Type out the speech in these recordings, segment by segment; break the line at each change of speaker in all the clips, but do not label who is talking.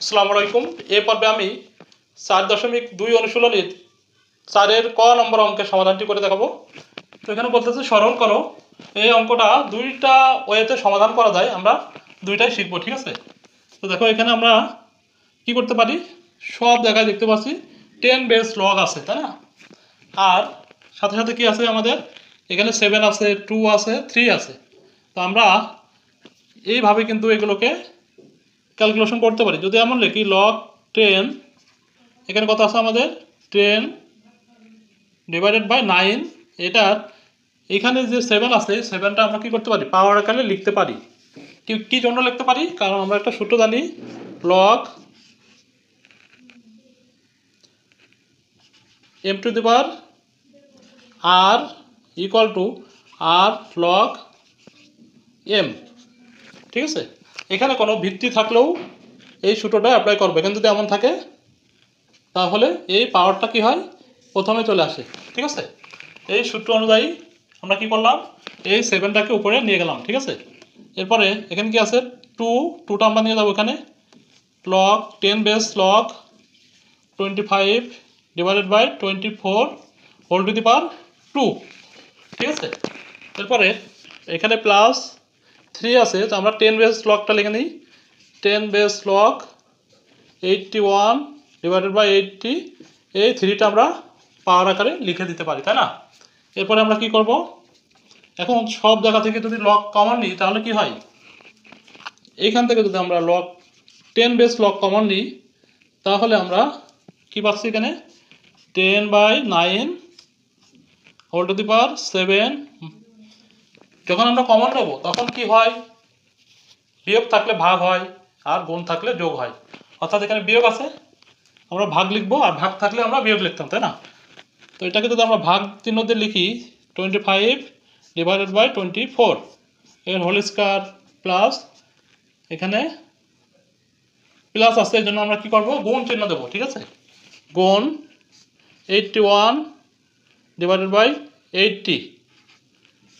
আসসালামু আলাইকুম। এ পর্বে আমি চার দশমিক দুই অনুশীলনীর চারের ক নম্বর অঙ্কের সমাধানটি করে দেখাবো। তো এখানে বলতেছে, স্মরণ করো, এই অঙ্কটা দুইটা ওয়েতে সমাধান করা যায়, আমরা দুইটাই শিখব, ঠিক আছে? তো দেখো, এখানে আমরা কি করতে পারি? সব জায়গায় দেখতে পাচ্ছি টেন বেস লগ আছে, তাই না? আর সাথে সাথে কি আছে আমাদের? এখানে সেভেন আছে টু আছে থ্রি আছে। তো আমরা এইভাবে কিন্তু এগুলোকে ক্যালকুলেশন করতে পারি। যদি এমন লিখি লগ টেন এখানে কত আছে আমাদের? টেন ডিভাইডেড বাই নাইন এটার এখানে যে সেভেন আছে সেভেনটা আমরা কি করতে পারি? পাওয়ার আকারে লিখতে পারি। কি, কী জন্য লিখতে পারি? কারণ আমরা একটা সূত্র জানি log M to the power R equal to R log M ঠিক আছে? এখানে কোনো ভিত্তি থাকলেও এই সূত্রটা অ্যাপ্লাই করবে। এখানে যদি এমন থাকে, তাহলে এই পাওয়ারটা কি হয়? প্রথমে চলে আসে, ঠিক আছে? এই সূত্র অনুযায়ী আমরা কি করলাম? এই সেভেনটাকে উপরে নিয়ে গেলাম, ঠিক আছে? এরপরে এখানে কি আছে? টু টুটা আমরা নিয়ে যাব এখানে। Log ten base log twenty five divided by twenty four whole to the power two ঠিক আছে? এরপরে এখানে প্লাস থ্রি আছে, তো আমরা টেন বেস লকটা লিখে নিই। Ten base log eighty one divided by eighty এই থ্রিটা আমরা পাওয়ার আকারে লিখে দিতে পারি, তাই না? এরপরে আমরা কি করব? এখন সব জায়গা থেকে যদি লক কমন নিই, তাহলে কি হয়? এইখান থেকে যদি আমরা log ten base log common নিই, তাহলে আমরা কি পাচ্ছি এখানে? Ten by nine whole to the power seven যখন আমরা কমন নেব তখন কি হয়? বিয়োগ থাকলে ভাগ হয় আর গুণ থাকলে যোগ হয়। অর্থাৎ এখানে বিয়োগ আছে, আমরা ভাগ লিখব আর ভাগ থাকলে আমরা বিয়োগ লিখতাম, তাই না? তো এটাকে যদি আমরা ভাগ চিহ্ন দিয়ে লিখি twenty five divided by twenty four এর হোল স্কোয়ার প্লাস এখানে প্লাস আছে, এই জন্য আমরা কি করব? গুণ চিহ্ন দেবো, ঠিক আছে? গুণ eighty one divided by eighty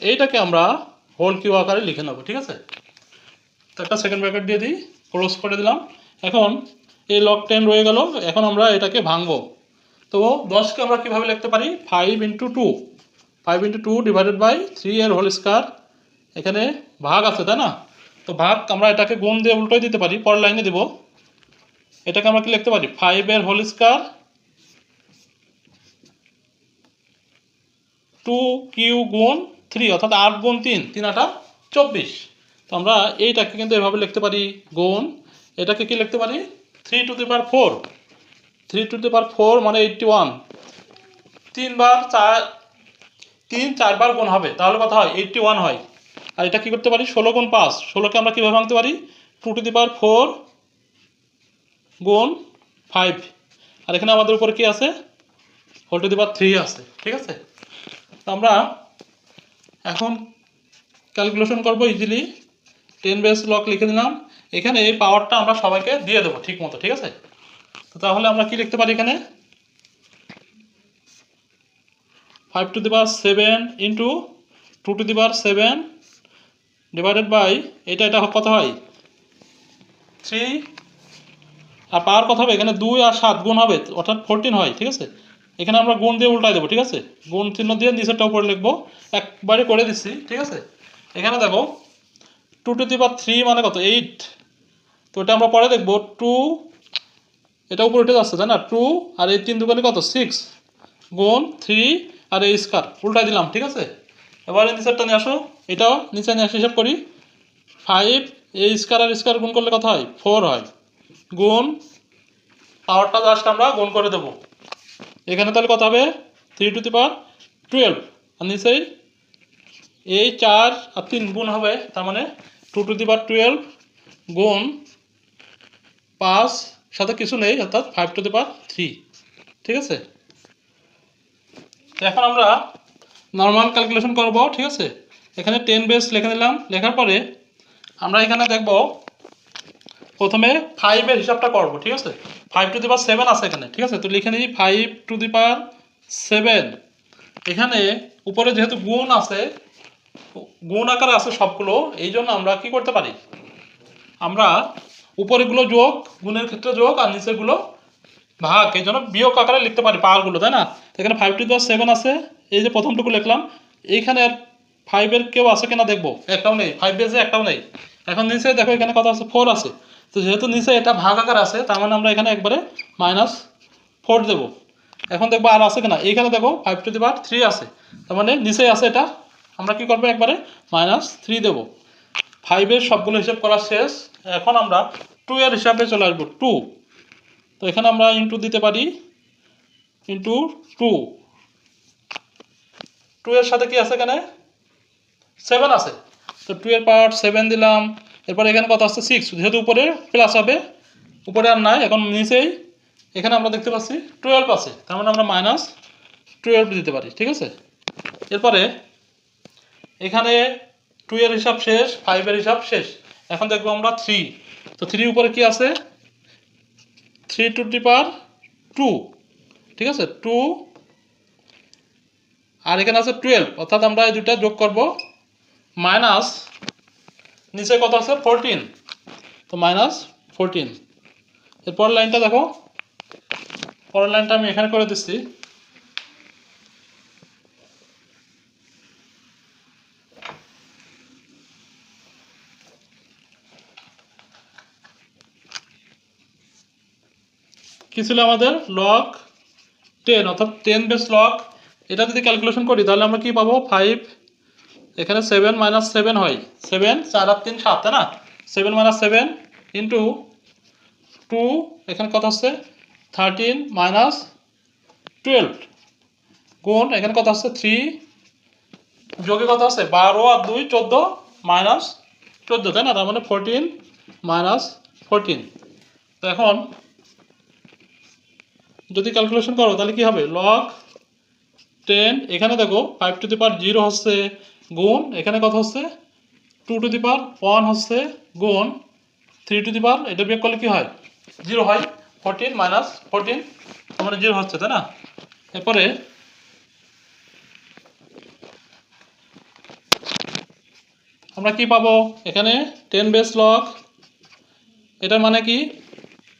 এইটাকে আমরা হোল কিউ আকারে লিখে নেব, ঠিক আছে? তো একটা সেকেন্ড ব্র্যাকেট দিয়ে দিই ক্লোজ করে দিলাম। এখন এই লক টেন রয়ে গেল, এখন আমরা এটাকে ভাঙবো। তো দশকে আমরা কীভাবে লিখতে পারি? Five into two five into two divided by three এর হোল স্কোয়ার এখানে ভাগ আছে, তাই না? তো ভাগ আমরা এটাকে গুণ দিয়ে উল্টোই দিতে পারি, পরের লাইনে দেব। এটাকে আমরা কি লিখতে পারি? ফাইভের হোল স্কোয়ার টু কিউ গুণ থ্রি অর্থাৎ আট গুণ তিন তিন আটা চব্বিশ। তো আমরা এইটাকে কিন্তু এভাবে লিখতে পারি গুণ। এটাকে কি লিখতে পারি? Three to the power four three to the power four মানে এইটটি ওয়ান তিনবার চার, তিন চারবার গুণ হবে, তাহলে কথা হয়? এইটটি ওয়ান হয়। আর এটা কি করতে পারি? ষোলো গুণ পাঁচ। ষোলোকে আমরা কীভাবে ভাঙতে পারি? Two to the power four গুণ ফাইভ আর এখানে আমাদের উপরে কি আছে? Whole to the power three আছে। ঠিক আছে? তো আমরা এখন ক্যালকুলেশন করব ইজিলি টেন বেস লক লিখে দিলাম এখানে এই পাওয়ারটা আমরা সবাইকে দিয়ে দেবো ঠিক মতো, ঠিক আছে? তো তাহলে আমরা কি লিখতে পারি এখানে? Five to the seven into two to the seven divided by এটা এটা কত হয়? থ্রি আর পাওয়ার কত হবে? এখানে দুই আর সাত গুণ হবে, অর্থাৎ ফোরটিন হয়, ঠিক আছে? এখানে আমরা গুণ দিয়ে উল্টাই দেবো, ঠিক আছে? গুণ চিহ্ন দিয়ে নিচেরটা উপরে লিখব। একবারে করে দিচ্ছি, ঠিক আছে? এখানে দেখো two to the power three মানে কত? এইট তো এটা আমরা পরে দেখব টু এটা উপরে উঠে যাচ্ছে, তাই না? টু আর এই তিন দুকালে কত? সিক্স গুণ থ্রি আর এই স্কার উল্টাই দিলাম, ঠিক আছে? এবারে নিচেরটা নিয়ে আসো। এটাও নিচে নিয়ে আসে, হিসাব করি। ফাইভ এই স্কার আর স্কার গুণ করলে কত হয়? ফোর হয়। গুণ পাওয়ারটা জাস্ট আমরা গুণ করে দেবো। এখানে তাহলে কত হবে? Three to the power twelve আর নিশ্চয়ই এই চার আর তিন গুণ হবে, তার মানে two to the power twelve গুণ পাঁচ, সাথে কিছু নেই, অর্থাৎ five to the power three ঠিক আছে? এখন আমরা নর্মাল ক্যালকুলেশন করব, ঠিক আছে? এখানে টেন বেস লিখে নিলাম, লেখার পরে আমরা এখানে দেখব প্রথমে ফাইভের হিসাবটা করব, ঠিক আছে? Five to the power seven আছে এখানে, ঠিক আছে? তো লিখে নিই five to the power seven এখানে উপরে যেহেতু গুণ আছে, গুণ আকারে আছে সবগুলো, এই জন্য আমরা কি করতে পারি? আমরা উপরেগুলো যোগ, গুণের ক্ষেত্রে যোগ আর নিচেরগুলো ভাগ, এই জন্য বিয়োগ আকারে লিখতে পারি পাওয়ারগুলো তাই না? এখানে ফাইভ টু দেওয়ার সেভেন আছে, এই যে প্রথমটুকু লিখলাম, এইখানে আর ফাইভের কেউ আছে কিনা দেখব? একটাও নেই ফাইভ বেজে একটাও নেই। এখন নিচে দেখো এখানে কত আছে? ফোর আছে। তো যেহেতু নিচে এটা ভাগ আকার আছে, তার মানে আমরা এখানে একবারে মাইনাস ফোর দেবো। এখন দেখব আর আছে কিনা? এইখানে দেখো five to the power three আছে। তার মানে নিচে আছে এটা। আমরা কি করব? একবারে মাইনাস থ্রি দেবো। ফাইভের সবগুলো হিসাব করা শেষ। এখন আমরা টু এর হিসাবে চলে আসব। টু তো এখানে আমরা ইন্টু দিতে পারি। ইন্টু টু টু এর সাথে কি আছে এখানে? সেভেন আছে। তো টু এর পাওয়ার সেভেন দিলাম। এরপর এখানে কত আসছে? সিক্স যেহেতু উপরে প্লাস হবে, উপরে আর নাই, এখন নিচেই। এখানে আমরা দেখতে পাচ্ছি টুয়েলভ আছে, তার মানে আমরা মাইনাস টুয়েলভ দিতে পারি, ঠিক আছে? এরপরে এখানে টু এর হিসাব শেষ ফাইভের হিসাব শেষ। এখন দেখব আমরা থ্রি তো থ্রি উপরে কি আছে? Three to the power two ঠিক আছে? টু আর এখানে আছে টুয়েলভ অর্থাৎ আমরা এই দুইটা যোগ করব। মাইনাস নিচে কত আছে? ফোরটিন তো মাইনাস ফোরটিন এরপর লাইনটা দেখো। পরের লাইনটা আমি এখানে করে দিচ্ছি। কি ছিল আমাদের? লক টেন অর্থাৎ টেন বেস লক এটা যদি ক্যালকুলেশন করি, তাহলে আমরা কি পাবো? ফাইভ এখানে সেভেন মাইনাস সেভেন হয়। সেভেন চার আর তিন, সাত না? Seven minus seven into two এখানে কত হচ্ছে থার্টিন মাইনাস টুয়েলভ গুণ, এখানে কত হচ্ছে থ্রি যোগে কত আছে বারো আর দুই, চোদ্দ মাইনাস চোদ্দ, তাই না? তার মানে ফোরটিন মাইনাস ফোরটিন তো এখন, যদি ক্যালকুলেশন করো, তাহলে কি হবে? লগ টেন এখানে দেখো five to the power zero হচ্ছে। গুণ, এখানে কত হচ্ছে? Two to the power one হচ্ছে গুণ থ্রি টু দি পার এটা বিয়োগ করলে কি হয়? জিরো হয় ফোরটিন মাইনাস ফোরটিন মানে জিরো হচ্ছে, তাই না? এরপরে, আমরা কি পাবো? এখানে টেন বেস লক এটার মানে কি?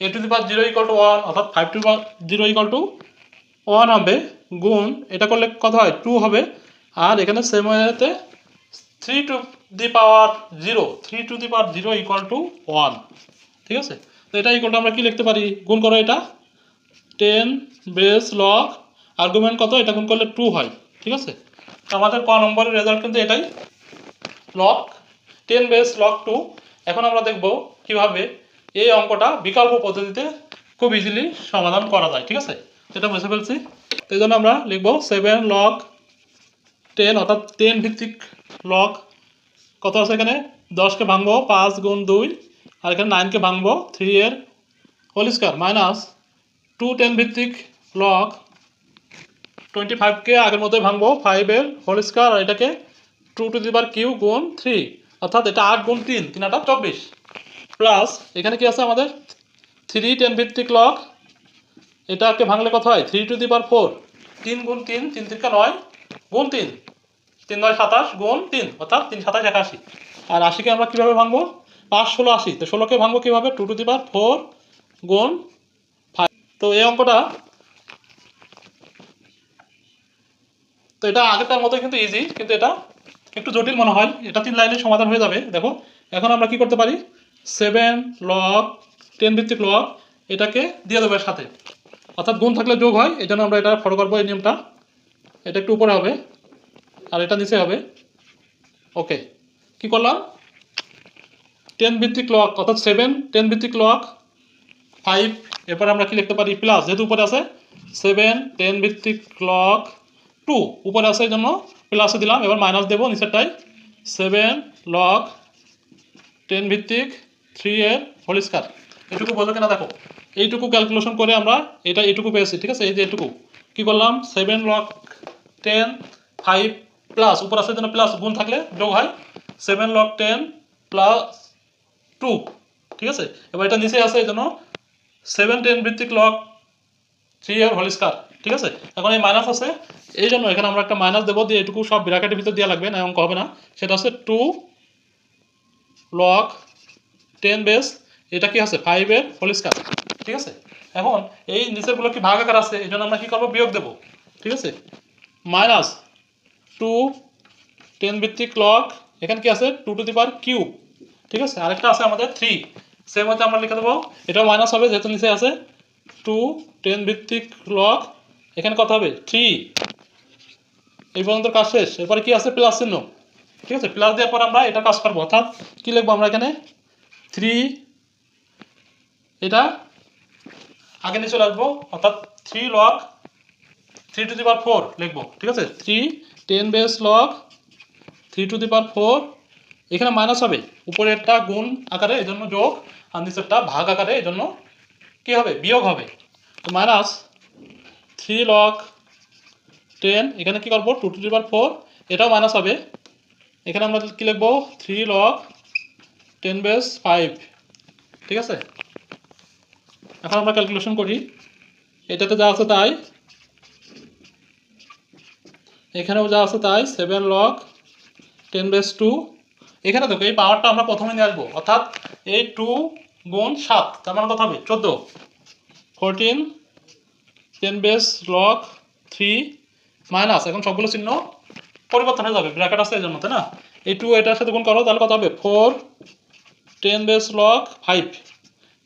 A to the power zero equal to one অর্থাৎ five to power zero equal to one হবে, গুণ, এটা করলে কত হয়? টু হবে আর এখানে সেম ওয়েতে three to the power zero three to the power zero equal to one ঠিক আছে? তো এটা ইকুয়াল টু আমরা কি লিখতে পারি? গুণ করো এটা। টেন বেস লগ আর্গুমেন্ট কত? এটা গুণ করলে টু হয়, ঠিক আছে? তো আমাদের ক নম্বরের রেজাল্ট কিন্তু এটাই। Log ten base log two এখন আমরা দেখব কীভাবে এই অঙ্কটা বিকল্প পদ্ধতিতে খুব ইজিলি সমাধান করা যায়, ঠিক আছে? এটা বুঝে ফেলছি। এই জন্য আমরা লিখব সেভেন লগ টেন অর্থাৎ টেন ভিত্তিক লক কত আছে এখানে? দশকে ভাঙবো, পাঁচ গুণ দুই, আর এখানে নাইনকে ভাঙবো থ্রি এর whole square minus two ten ভিত্তিক লক টোয়েন্টি ফাইভকে আগের মতোই ভাঙবো ফাইভের হোল স্কোয়ার আর এটাকে two to the power cube গুণ থ্রি অর্থাৎ এটা আট গুণ তিন তিন আটা চব্বিশ। প্লাস এখানে কি আছে আমাদের? থ্রি টেন ভিত্তিক লক এটাকে ভাঙলে কত হয়? Three to the power four তিন গুণ তিন তিন তিনকা নয়, গুণ তিন। তিন নয় সাতাশ গুণ তিন, অর্থাৎ তিন সাতাশ একাশি। আর আশিকে আমরা কীভাবে ভাঙবো? পাঁচ ষোলো আশি। তো ষোলোকে ভাঙবো কীভাবে? Two to the power four গুণ ফাইভ তো এই অঙ্কটা তো এটা আগেরটার মতো কিন্তু ইজি কিন্তু এটা একটু জটিল মনে হয়। এটা তিন লাইনের সমাধান হয়ে যাবে। দেখো, এখন আমরা কি করতে পারি? সেভেন লক টেন ভিত্তিক লক এটাকে দিয়ে দেবো সাথে অর্থাৎ গুণ থাকলে যোগ হয় এই জন্য আমরা এটা ফলো করব এই নিয়মটা। এটা একটু উপরে হবে। আর এটা নিচে হবে। ওকে কি করলাম? টেন ভিত্তিক লক অর্থাৎ সেভেন টেন ভিত্তিক লক ফাইভ এরপরে আমরা কি লিখতে পারি? প্লাস যেহেতু উপরে আছে সেভেন টেন ভিত্তিক লক টু উপরে আছে এই জন্য প্লাসে দিলাম। এবার মাইনাস দেবো নিচেরটাই সেভেন লক টেন ভিত্তিক থ্রি এর হোল স্কোয়ার এটুকু বোঝো কিনা দেখো। এইটুকু ক্যালকুলেশন করে আমরা এটা এইটুকু পেয়েছি, ঠিক আছে? এই যে এটুকু। কি করলাম? Seven log ten five plus, উপর আসার জন্য প্লাস গুণ থাকলে, যোগ হয় seven log ten plus two ঠিক আছে? এবার এটা নিচে আছে এই জন্য সেভেন টেন ভিত্তিক লক থ্রি এর হোল স্কোয়ার ঠিক আছে? এখন এই মাইনাস আছে, এই জন্য এখানে আমরা একটা মাইনাস দেবো, দিয়ে এটুকু সব ব্র্যাকেটের ভিতর দেওয়া লাগবে, না অঙ্ক হবে না। সেটা হচ্ছে টু লক টেন বেস এটা কি আছে? ফাইভের হোল স্কোয়ার ঠিক আছে? এখন এই নিচেরগুলো কি ভাগ আকার আছে, এই জন্য আমরা কি করব? বিয়োগ দেবো, ঠিক আছে? মাইনাস টু টেন ভিত্তিক লগ এখানে কি আছে? Two to the power cube ঠিক আছে? আরেকটা আছে আমাদের থ্রি সেম হচ্ছে আমরা লিখে দেবো। এটাও মাইনাস হবে, যেহেতু নিচে আছে। টু টেন ভিত্তিক লগ এখানে কত হবে? থ্রি এই পর্যন্ত কাজ শেষ। এরপরে কি আছে? প্লাস চিহ্ন। ঠিক আছে? প্লাস দেওয়ার পর আমরা এটা কাজ করব। অর্থাৎ কী লিখব আমরা এখানে? থ্রি এটা আগে নিয়ে চলে আসব অর্থাৎ three log three to the power four লিখব। ঠিক আছে? Three ten base log, three to the power four, এখানে মাইনাস হবে। উপরেরটা গুণ আকারে এই জন্য যোগ, আর নিচেরটা ভাগ আকারে এই জন্য কী হবে? বিয়োগ হবে। তো মাইনাস থ্রি লগ টেন এখানে কী করব? Two to the power four এটাও মাইনাস হবে। এখানে আমরা কী লিখব? Three log ten base five ঠিক আছে? এখন আমরা ক্যালকুলেশন করি। এটাতে যা আছে তাই। এখানেও যা আছে তাই seven log ten base two এখানে দেখো, এই পাওয়ারটা আমরা প্রথমে নিয়ে আসব। অর্থাৎ এই টু গুণ সাত, তার মানে কত হবে? চোদ্দ। Fourteen ten base log three minus এখন সবগুলো চিহ্ন পরিবর্তন হয়ে যাবে ব্র্যাকেট আছে এই জন্য তাই না? এই টু এটার সাথে গুণ করো, তাহলে কত হবে? Four ten base log five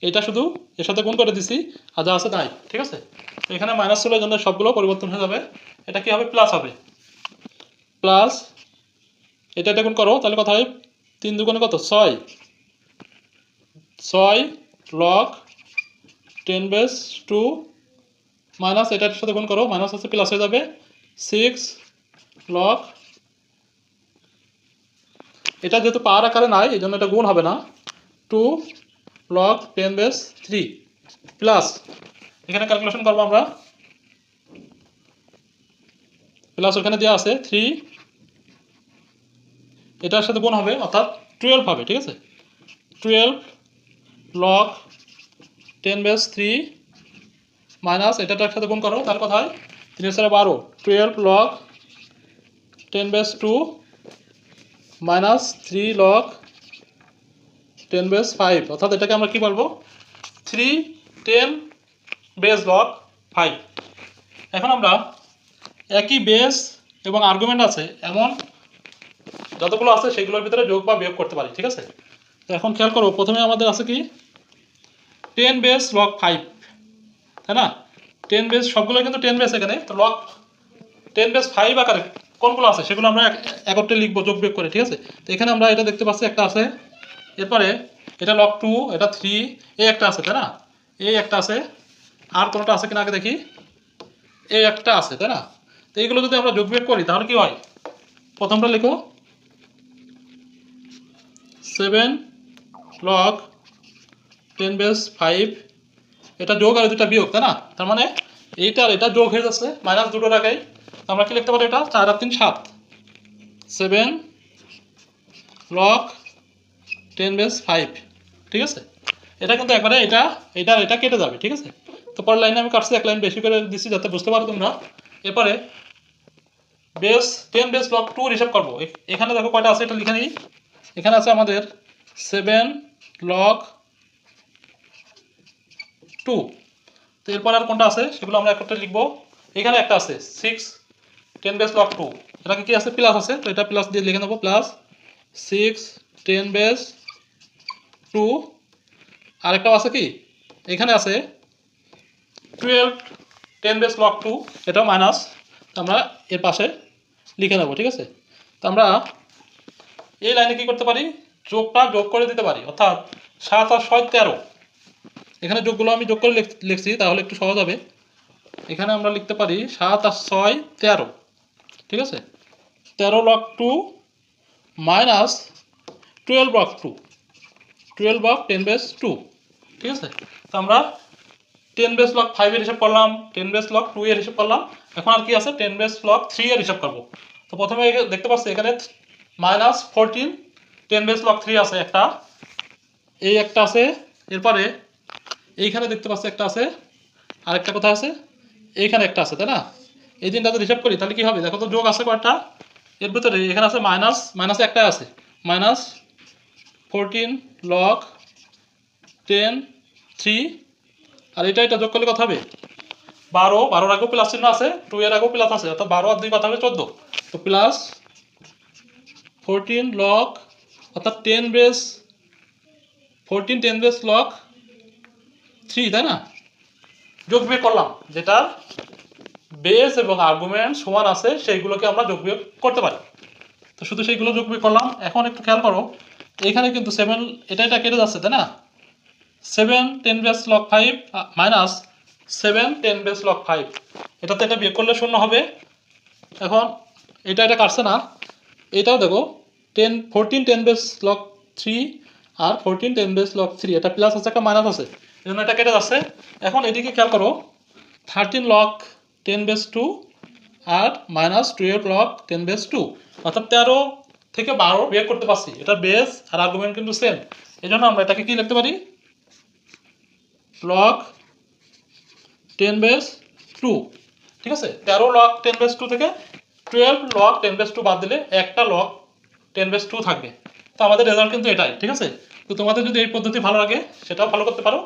এটা শুধু এর সাথে গুণ করে দিছি, আর যা আছে তাই, ঠিক আছে? এখানে মাইনাস ছিল এই জন্য সবগুলো পরিবর্তন হয়ে যাবে। এটা কি হবে? প্লাস হবে। প্লাস এটা এটা গুণ করো, তাহলে কথা হয় তিন দুগুণে কত? ছয়। ছয় log ten base two minus এটার সাথে গুণ করো মাইনাস হচ্ছে প্লাস হয়ে যাবে। সিক্স লগ এটা যেহেতু পাওয়ার আকারে নাই, এই জন্য এটা গুণ হবে না। Two log ten base three plus এখানে ক্যালকুলেশন করব আমরা। প্লাস ওখানে দেওয়া আছে থ্রি এটার সাথে গুণ হবে, অর্থাৎ টুয়েলভ হবে, ঠিক আছে? Twelve log ten base three minus এটাটার সাথে গুণ করো তার কথা হয়? তিন সাড়ে বারো। Twelve log ten base two minus three log ten base five অর্থাৎ এটাকে আমরা কী বলব? Three ten base log five এখন আমরা একই বেস এবং আর্গুমেন্ট আছে, এমন যতগুলো আছে সেগুলোর ভিতরে যোগ বা বিয়োগ করতে পারি, ঠিক আছে? তো এখন খেয়াল করো, প্রথমে আমাদের আছে কি? টেন বেস লক ফাইভ তাই না? টেন বেস সবগুলো কিন্তু টেন বেস এখানে, তো লগ টেন বেস ফাইভ আকারে কোনগুলো আছে সেগুলো আমরা এক- একত্রে লিখব, যোগ বিয়োগ করে, ঠিক আছে? তো এখানে আমরা এটা দেখতে পাচ্ছি, একটা আছে, এরপরে এটা লক টু এটা থ্রি এই একটা আছে, তাই না? এই একটা আছে, আর কোনোটা আছে কিনা আগে দেখি? এই একটা আছে, তাই না? তো এইগুলো যদি আমরা যোগ বিয়োগ করি, তাহলে কি হয়? প্রথমটা লিখো seven log ten base, five. এটা যোগ আর দুটা বিয়োগ, তাই না? তার মানে এইটা আর এটা যোগ হয়ে যাচ্ছে, মাইনাস দুটো তো আমরা কি লিখতে পারি এটা? চার আর তিন, সাত। Seven log ten base, five. ঠিক আছে? এটা কিন্তু একবারে এটা এটা এটা কেটে যাবে, ঠিক আছে? তো পরের লাইনে আমি কাটছি, এক লাইন বেশি করে দিচ্ছি যাতে বুঝতে পারো তোমরা। এরপরে বেস, টেন বেস লগ টুর হিসাব করব। এখানে দেখো কয়টা আছে, এটা লিখে নিই। এখানে আছে আমাদের সেভেন লক টু তো এরপর আর কোনটা আছে? সেগুলো আমরা একটা লিখব। এখানে একটা আছে six ten base log two এটাকে কি আছে? প্লাস আছে। তো এটা প্লাস দিয়ে লিখে নেব plus six ten base two আরেকটাও আছে কি? এখানে আছে twelve ten base log two এটাও মাইনাস আমরা এর পাশে লিখে নেব, ঠিক আছে? তো আমরা এই লাইনে কি করতে পারি? যোগটা যোগ করে দিতে পারি। অর্থাৎ সাত আর ছয় তেরো। এখানে যোগগুলো আমি যোগ করে লিখ- লিখছি, তাহলে একটু সহজ হবে। এখানে আমরা লিখতে পারি সাত আর ছয় তেরো। ঠিক আছে? তেরো log two minus twelve log two twelve of ten base two ঠিক আছে? তো আমরা টেন বেস লক ফাইভের হিসাব করলাম টেন বেস লক টু এর হিসাব করলাম। এখন আর কি আছে? টেন বেস লক থ্রি এর হিসাব করব। তো প্রথমে দেখতে পাচ্ছি এখানে minus fourteen, ten base log three আছে একটা। এই একটা আছে, এরপরে এইখানে দেখতে পাচ্ছি একটা আছে, আরেকটা কোথায় আছে? এইখানে একটা আছে, তাই না? এই তিনটা যদি হিসাব করি, তাহলে কি হবে? দেখো তো যোগ আছে কয়টা? এর ভিতরে এখানে আছে মাইনাস মাইনাস একটা আছে। Minus fourteen log ten three আর এটা এটা যোগ করলে কত হবে? বারো। বারোর আগেও প্লাস চিহ্ন আছে টু এর আগেও প্লাস আছে, অর্থাৎ বারো আর দুই কথা হবে চোদ্দ। তো প্লাস ফোরটিন লক অর্থাৎ ten base fourteen ten base log three তাই না? যোগ বিয়োগ করলাম, যেটা বেস এবং আর্গুমেন্ট সমান আছে, সেইগুলোকে আমরা যোগ বিয়োগ করতে পারি। তো শুধু সেইগুলো যোগ বিয়োগ করলাম, এখন একটু খেয়াল করো এখানে কিন্তু সেভেন এটা এটা কেটে যাচ্ছে, তাই না? Seven ten base log five minus seven ten base log five এটাতে এটা বিয়োগ করলে শূন্য হবে। এখন এটা এটা কাটছে না। এটাও দেখো ten fourteen ten base log three আর fourteen ten base log three এটা প্লাস আছে একটা মাইনাস আছে। এই জন্য এটা কেটে যাচ্ছে। এখন এদিকে খেয়াল করো thirteen log ten base two আর minus twelve log ten base two অর্থাৎ তেরো থেকে বারো বিয়োগ করতে পারছি। এটার বেস আর আর্গুমেন্ট কিন্তু সেম এই জন্য আমরা এটাকে কি লিখতে পারি? লক টেন বেস টু ঠিক আছে? তেরো লক টেন বেস টু থেকে twelve lakh ten base two বাদ দিলে একটা লক টেন বেস টু থাকবে। তো আমাদের রেজাল্ট কিন্তু এটাই, ঠিক আছে? তো তোমাদের যদি এই পদ্ধতি ভালো লাগে, সেটাও ফলো করতে পারো।